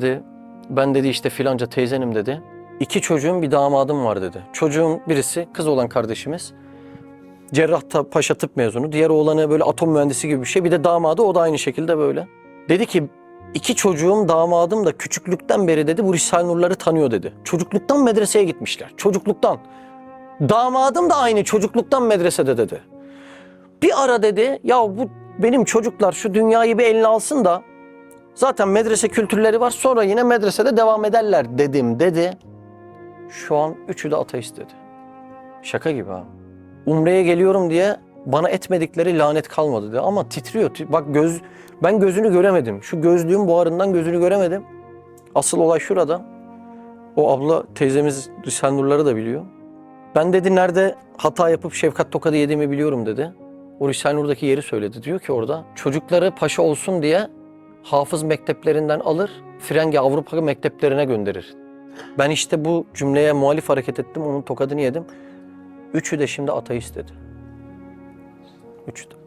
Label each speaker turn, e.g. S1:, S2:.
S1: dedi. Ben dedi işte filanca teyzenim dedi. İki çocuğum bir damadım var dedi. Çocuğun birisi kız olan kardeşimiz. Cerrahta Paşa Tıp mezunu. Diğer oğlanı böyle atom mühendisi gibi bir şey. Bir de damadı o da aynı şekilde böyle. Dedi ki iki çocuğum damadım da küçüklükten beri dedi bu Risale Nurları tanıyor dedi. Çocukluktan medreseye gitmişler. Çocukluktan. Damadım da aynı çocukluktan medresede dedi. Bir ara dedi ya bu benim çocuklar şu dünyayı bir eline alsın da zaten medrese kültürleri var sonra yine medresede devam ederler dedim dedi. Şu an üçü de ateist dedi. Şaka gibi ha. Umre'ye geliyorum diye bana etmedikleri lanet kalmadı dedi. Ama titriyor. Ti- Bak göz ben gözünü göremedim. Şu gözlüğün buharından gözünü göremedim. Asıl olay şurada. O abla teyzemiz Risale da biliyor. Ben dedi nerede hata yapıp Şefkat Tokadı yediğimi biliyorum dedi. O Risale yeri söyledi. Diyor ki orada çocukları paşa olsun diye hafız mekteplerinden alır, Frengi Avrupa mekteplerine gönderir. Ben işte bu cümleye muhalif hareket ettim, onun tokadını yedim. Üçü de şimdi ateist dedi. Üçü de.